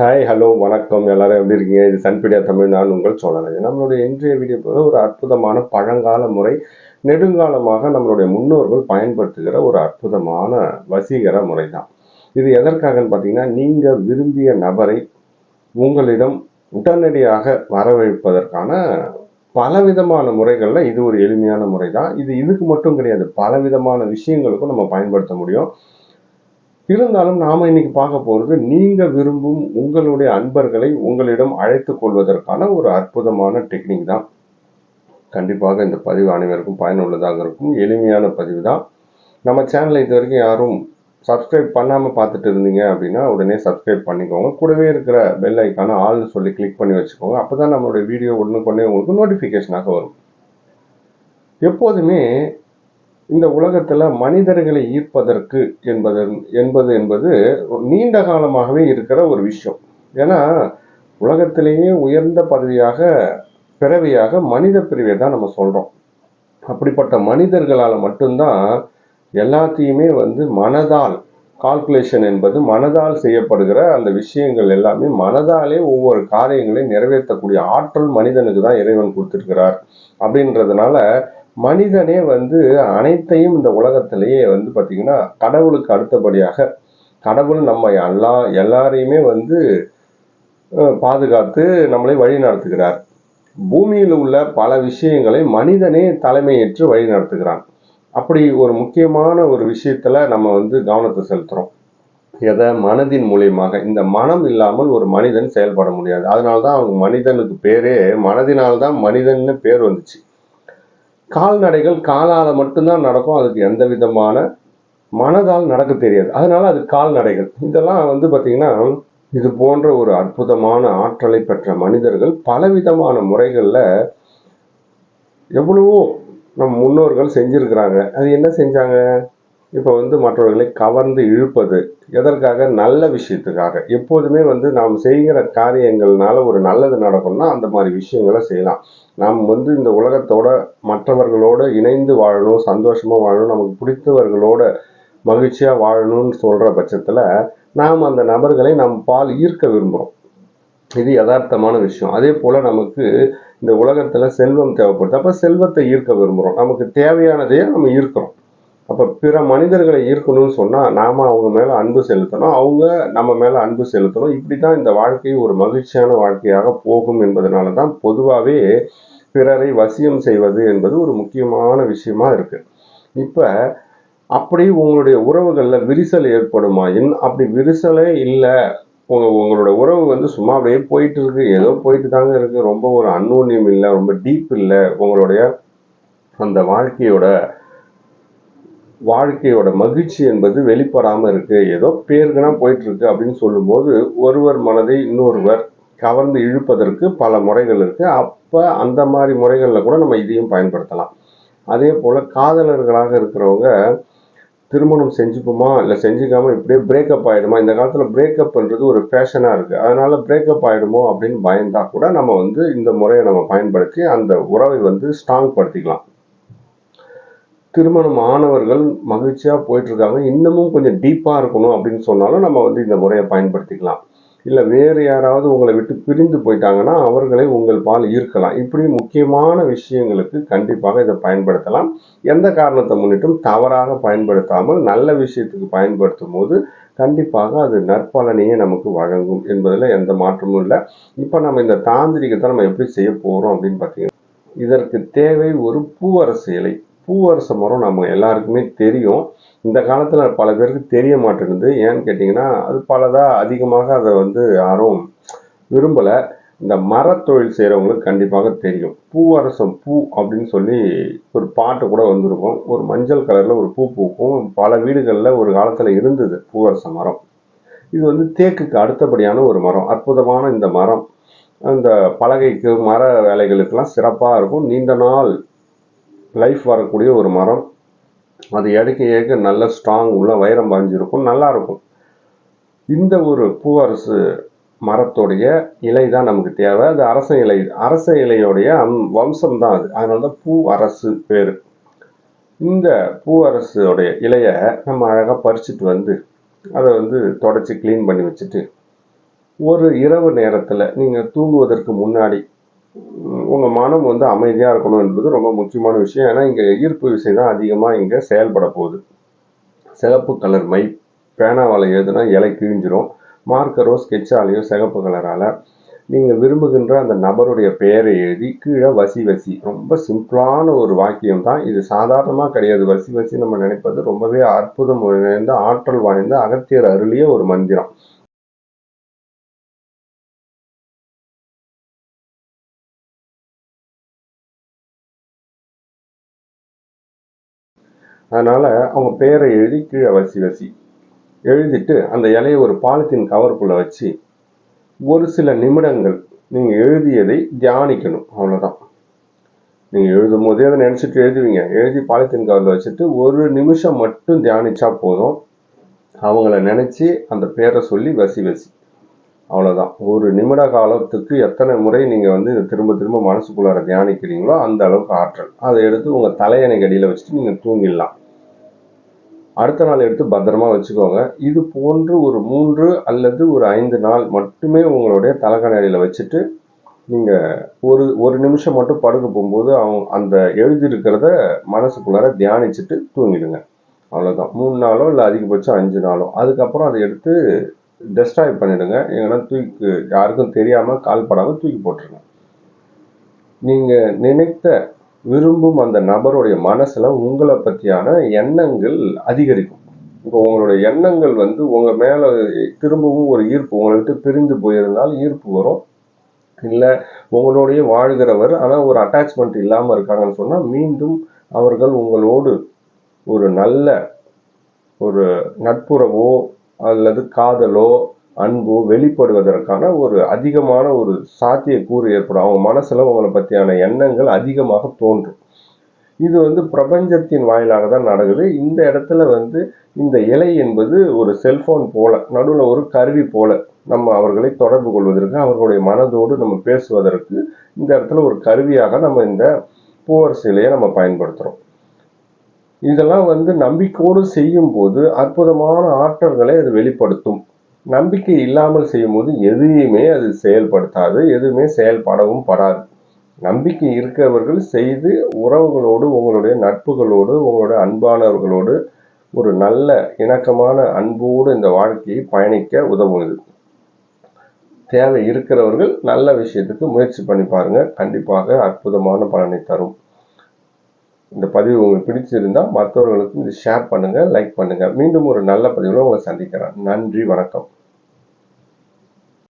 Hi hello வணக்கம். எல்லாரும் எப்படி இருக்கீங்க? இது சன்பீடியா தமிழ். நான் உங்கள் சோழராஜன். நம்மளுடைய இன்றைய வீடியோ போது ஒரு அற்புதமான பழங்கால முறை நெடுங்காலமாக நம்மளுடைய முன்னோர்கள் பயன்படுத்துகிற ஒரு அற்புதமான வசீகர முறை தான் இது எதற்காகன்னு பார்த்தீங்கன்னா நீங்கள் விரும்பிய நபரை உங்களிடம் உடனடியாக வரவழைப்பதற்கான பலவிதமான முறைகளில் இது ஒரு எளிமையான முறை தான் இது இதுக்கு மட்டும் கிடையாது பலவிதமான விஷயங்களுக்கும் நம்ம பயன்படுத்த முடியும். இருந்தாலும் நாம் இன்னைக்கு பார்க்க போகிறது நீங்கள் விரும்பும் உங்களுடைய அன்பர்களை உங்களிடம் அழைத்து கொள்வதற்கான ஒரு அற்புதமான டெக்னிக் தான். கண்டிப்பாக இந்த பதிவு அனைவருக்கும் பயனுள்ளதாக இருக்கும். எளிமையான பதிவு தான். நம்ம சேனலை இது வரைக்கும் யாரும் சப்ஸ்கிரைப் பண்ணாமல் பார்த்துட்டு இருந்தீங்க அப்படின்னா உடனே சப்ஸ்கிரைப் பண்ணிக்கோங்க. கூடவே இருக்கிற பெல் ஐக்கான ஆள்னு சொல்லி கிளிக் பண்ணி வச்சுக்கோங்க. அப்போ தான் நம்மளுடைய வீடியோ உடனுக்குடனே உங்களுக்கு நோட்டிஃபிகேஷனாக வரும். எப்போதுமே இந்த உலகத்தில் மனிதர்களை ஈர்ப்பதற்கு என்பது என்பது என்பது நீண்ட காலமாகவே இருக்கிற ஒரு விஷயம். ஏன்னா உலகத்திலேயே உயர்ந்த பதவியாக பிறவியாக மனித பிரிவை தான் நம்ம சொல்கிறோம் அப்படிப்பட்ட மனிதர்களால் மட்டும்தான் எல்லாத்தையுமே வந்து மனதால் கால்குலேஷன் என்பது மனதால் செய்யப்படுகிற அந்த விஷயங்கள் எல்லாமே மனதாலே ஒவ்வொரு காரியங்களையும் நிறைவேற்றக்கூடிய ஆற்றல் மனிதனுக்கு தான் இறைவன் கொடுத்துருக்கிறார். அப்படின்றதுனால மனிதனே வந்து அனைத்தையும் இந்த உலகத்திலேயே வந்து பார்த்தீங்கன்னா கடவுளுக்கு அடுத்தபடியாக கடவுள் நம்ம எல்லா எல்லாரையுமே வந்து பாதுகாத்து நம்மளை வழி நடத்துகிறார். பூமியில் உள்ள பல விஷயங்களை மனிதனே தலைமையேற்று வழி நடத்துகிறான். அப்படி ஒரு முக்கியமான ஒரு விஷயத்துல நம்ம வந்து கவனத்தை செலுத்துகிறோம் எதை? மனதின் மூலியமாக. இந்த மனம் இல்லாமல் ஒரு மனிதன் செயல்பட முடியாது. அதனால தான் அவங்க மனிதனுக்கு பேரே மனதினால்தான் மனிதன்னு பேர் வந்துச்சு. கால்நடைகள் காலால் மட்டும்தான் நடக்கும். அதுக்கு எந்த விதமான மனதால் நடக்க தெரியாது. அதனால அது கால்நடைகள். இதெல்லாம் வந்து பார்த்தீங்கன்னா இது போன்ற ஒரு அற்புதமான ஆற்றலை பெற்ற மனிதர்கள் பலவிதமான முறைகளில் எவ்வளவோ நம் முன்னோர்கள் செஞ்சுருக்கிறாங்க. அது என்ன செஞ்சாங்க? இப்போ வந்து மற்றவர்களை கவர்ந்து இழுப்பது எதற்காக? நல்ல விஷயத்துக்காக. எப்போதுமே வந்து நாம் செய்கிற காரியங்கள்னால ஒரு நல்லது நடக்கும்னா அந்த மாதிரி விஷயங்களை செய்யலாம். நாம் வந்து இந்த உலகத்தோட மற்றவர்களோட இணைந்து வாழணும் சந்தோஷமாக வாழணும் நமக்கு பிடித்தவர்களோட மகிழ்ச்சியாக வாழணும்னு சொல்கிற பட்சத்தில் நாம் அந்த நபர்களை நம் பால் ஈர்க்க விரும்புகிறோம் இது யதார்த்தமான விஷயம். அதே போல் நமக்கு இந்த உலகத்தில் செல்வம் தேவைப்படுது. அப்போ செல்வத்தை ஈர்க்க விரும்புகிறோம் நமக்கு தேவையானதையே நம்ம ஈர்க்கிறோம். அப்போ பிற மனிதர்களை ஈர்க்கணும்னு சொன்னால் நாம அவங்க மேலே அன்பு செலுத்தணும். அவங்க நம்ம மேலே அன்பு செலுத்தணும். இப்படி தான் இந்த வாழ்க்கை ஒரு மகிழ்ச்சியான வாழ்க்கையாக போகும் என்பதனால தான் பொதுவாகவே பிறரை வசியம் செய்வது என்பது ஒரு முக்கியமான விஷயமா இருக்குது இப்போ அப்படி உங்களுடைய உறவுகளில் விரிசல் ஏற்படுமாயின் அப்படி விரிசலே இல்லை. உங்க உங்களோட உறவு வந்து சும்மா அப்படியே போயிட்டு இருக்கு ஏதோ போயிட்டு தாங்க இருக்கு. ரொம்ப ஒரு அன்னோன்யம் இல்லை. ரொம்ப டீப் இல்லை. உங்களுடைய அந்த வாழ்க்கையோட வாழ்க்கையோட மகிழ்ச்சி என்பது வெளிப்படாமல் இருக்கு. ஏதோ பேருக்குனா போயிட்டு இருக்கு அப்படின்னு சொல்லும்போது ஒருவர் மனதை இன்னொருவர் கவர்ந்து இழுப்பதற்கு பல முறைகள் இருக்கு. அப்போ அந்த மாதிரி முறைகளில் கூட நம்ம இதையும் பயன்படுத்தலாம். அதே போல் காதலர்களாக இருக்கிறவங்க திருமணம் செஞ்சுப்போமா? இல்லை செஞ்சுக்காம இப்படியே பிரேக்கப் ஆகிடுமா இந்த காலத்துல பிரேக்கப்ன்றது ஒரு ஃபேஷனாக இருக்குது அதனால் பிரேக்கப் ஆகிடுமோ அப்படின்னு பயந்தால் கூட நம்ம வந்து இந்த முறையை நம்ம பயன்படுத்தி அந்த உறவை வந்து ஸ்ட்ராங் படுத்திக்கலாம். திருமணம் ஆனவர்கள் மகிழ்ச்சியாக போயிட்டுருக்காங்க. இன்னமும் கொஞ்சம் டீப்பாக இருக்கணும் அப்படின்னு சொன்னாலும் நம்ம வந்து இந்த முறையை பயன்படுத்திக்கலாம். இல்லை வேறு யாராவது உங்களை விட்டு பிரிந்து போயிட்டாங்கன்னா அவர்களை உங்கள் பால் ஈர்க்கலாம். இப்படி முக்கியமான விஷயங்களுக்கு கண்டிப்பாக இதை பயன்படுத்தலாம். எந்த காரணத்தை முன்னிட்டும் தவறாக பயன்படுத்தாமல் நல்ல விஷயத்துக்கு பயன்படுத்தும் போது கண்டிப்பாக அது நற்பலனையே நமக்கு வழங்கும் என்பதில் எந்த மாற்றமும் இல்லை. இப்போ நம்ம இந்த தாந்திரிகத்தை நம்ம எப்படி செய்ய போகிறோம் அப்படின்னு பார்த்தீங்கன்னா இதற்கு தேவை ஒரு பூவரசு இலை. பூவரச மரம் நம்ம எல்லாருக்குமே தெரியும். இந்த காலத்தில் பல பேருக்கு தெரிய மாட்டேங்குது. ஏன்னு கேட்டிங்கன்னா அது பலதாக அதிகமாக அதை வந்து யாரும் விரும்பல. இந்த மரத்தொழில் செய்கிறவங்களுக்கு கண்டிப்பாக தெரியும். பூவரசம் பூ அப்படின்னு சொல்லி ஒரு பாட்டு கூட வந்திருக்கும். ஒரு மஞ்சள் கலரில் ஒரு பூ பூக்கும். பல வீடுகளில் ஒரு காலத்தில் இருந்தது பூவரச மரம். இது வந்து தேக்குக்கு அடுத்தபடியான ஒரு மரம். அற்புதமான இந்த மரம். அந்த பலகைக்கு மர வேலைகளுக்கெல்லாம் சிறப்பாக இருக்கும். நீண்ட நாள் லைஃப் வரக்கூடிய ஒரு மரம். அது எடுக்க ஏற்க நல்ல ஸ்ட்ராங் உள்ள வைரம் பாஞ்சிருக்கும் நல்லா இருக்கும் இந்த ஒரு பூவரசு மரத்தோடைய இலை தான் நமக்கு தேவை. அது அரச இலை அரச இலையோடைய அம் வம்சம் தான் அது. அதனால தான் பூ அரசு பேர். இந்த பூ அரசுடைய இலையை நம்ம அழகாக பறிச்சுட்டு வந்து அதை வந்து தொடச்சி க்ளீன் பண்ணி வச்சுட்டு ஒரு இரவு நேரத்தில் நீங்கள் தூங்குவதற்கு முன்னாடி உங்கள் மனம் வந்து அமைதியாக இருக்கணும் என்பது ரொம்ப முக்கியமான விஷயம். ஏன்னா இங்கே ஈர்ப்பு விசை தான் அதிகமாக இங்கே செயல்பட போகுது. சிகப்பு கலர் மை பேனாவால் எழுதுனா இலை கிழிஞ்சிரும். மார்க்கரோ ஸ்கெட்சாலேயோ சிகப்பு கலரால். நீங்கள் விரும்புகின்ற அந்த நபருடைய பெயரை எழுதி கீழே வசி வசி. ரொம்ப சிம்பிளான ஒரு வாக்கியம் தான். இது சாதாரணமாக கிடையாது. வசி வசி நம்ம நினைப்பது ரொம்பவே அற்புதம் நிறைந்த ஆற்றல் வாய்ந்த அகத்தியர் அருளிய ஒரு மந்திரம். அதனால் அவங்க பேரை எழுதி கீழே வசி வசி. எழுதிட்டு அந்த இலையை ஒரு பாலித்தீன் கவருக்குள்ளே வச்சு ஒரு சில நிமிடங்கள் நீங்கள் எழுதியதை தியானிக்கணும். அவ்வளோதான் நீங்கள் எழுதும் போதே அதை நினச்சிட்டு எழுதுவீங்க. எழுதி பாலித்தீன் கவரில் வச்சுட்டு ஒரு நிமிஷம் மட்டும் தியானிச்சா போதும். அவங்கள நினச்சி அந்த பேரை சொல்லி வசி வசி. அவ்வளோதான் ஒரு நிமிட காலத்துக்கு எத்தனை முறை நீங்கள் வந்து இதை திரும்ப திரும்ப மனசுக்குள்ளார தியானிக்கிறீங்களோ அந்த அளவுக்கு ஆற்றல். அதை எடுத்து உங்கள் தலையணைக்கு கடியில் வச்சுட்டு நீங்கள் தூங்கிடலாம். அடுத்த நாள் எடுத்து பத்திரமா வச்சுக்கோங்க. இது போன்று ஒரு மூன்று அல்லது ஒரு ஐந்து நாள் மட்டுமே உங்களுடைய தலைக்கணையில வச்சுட்டு நீங்க ஒரு ஒரு நிமிஷம் மட்டும் படுக்க போகும்போது அவங்க அந்த எழுதியிருக்கிறத மனசுக்குள்ளார தியானிச்சுட்டு தூங்கிடுங்க. அவ்வளோதான் மூணு நாளோ இல்லை அதிகபட்சம் அஞ்சு நாளோ. அதுக்கப்புறம் அதை எடுத்து டெஸ்ட்ராய் பண்ணிடுங்க. ஏன்னா தூக்கி யாருக்கும் தெரியாமல் கால் படாமல் தூக்கி போட்டுருங்க. நீங்கள் நினைத்த விரும்பும் அந்த நபருடைய மனசுல உங்களை பற்றியான எண்ணங்கள் அதிகரிக்கும். இப்போ உங்களுடைய எண்ணங்கள் வந்து உங்க மேல திரும்பவும் ஒரு ஈர்ப்பு உங்களை விட்டு பிரிந்து போயிருந்தால் ஈர்ப்பு வரும். இல்லை உங்களுடைய வாழ்கிறவர் ஆனால் ஒரு அட்டாச்மெண்ட் இல்லாமல் இருக்காங்கன்னு சொன்னால் மீண்டும் அவர்கள் உங்களோடு ஒரு நல்ல ஒரு நட்புறவோ அல்லது காதலோ அன்போ வெளிப்படுவதற்கான ஒரு அதிகமான ஒரு சாத்தியக்கூறு ஏற்படும். அவங்க மனசில் உங்களை பற்றியான எண்ணங்கள் அதிகமாக தோன்றும். இது வந்து பிரபஞ்சத்தின் வாயிலாக தான் நடக்குது. இந்த இடத்துல வந்து இந்த இலை என்பது ஒரு செல்போன் போல நடுவில் ஒரு கருவி போல நம்ம அவர்களை தொடர்பு கொள்வதற்கு அவர்களுடைய மனதோடு நம்ம பேசுவதற்கு இந்த இடத்துல ஒரு கருவியாக நம்ம இந்த பூவர் சிலையை நம்ம பயன்படுத்துகிறோம் இதெல்லாம் வந்து நம்பிக்கையோடு செய்யும் போது அற்புதமான ஆற்றல்களை அது வெளிப்படுத்தும். நம்பிக்கை இல்லாமல் செய்யும் போது எதையுமே அது செயல்படுத்தாது எதுவுமே செயல்படவும் படாது. நம்பிக்கை இருக்கிறவர்கள் செய்து உறவுகளோடு உங்களுடைய நட்புகளோடு உங்களுடைய அன்பானவர்களோடு ஒரு நல்ல இணக்கமான அன்போடு இந்த வாழ்க்கையை பயணிக்க உதவுது தேவை இருக்கிறவர்கள் நல்ல விஷயத்துக்கு முயற்சி பண்ணி பாருங்க. கண்டிப்பாக அற்புதமான பலனை தரும். இந்த பதிவு உங்களுக்கு பிடிச்சிருந்தா மற்றவர்களுக்கும் இது ஷேர் பண்ணுங்கள் லைக் பண்ணுங்கள் மீண்டும் ஒரு நல்ல பதிவில் உங்களை சந்திக்கிறேன். நன்றி வணக்கம்.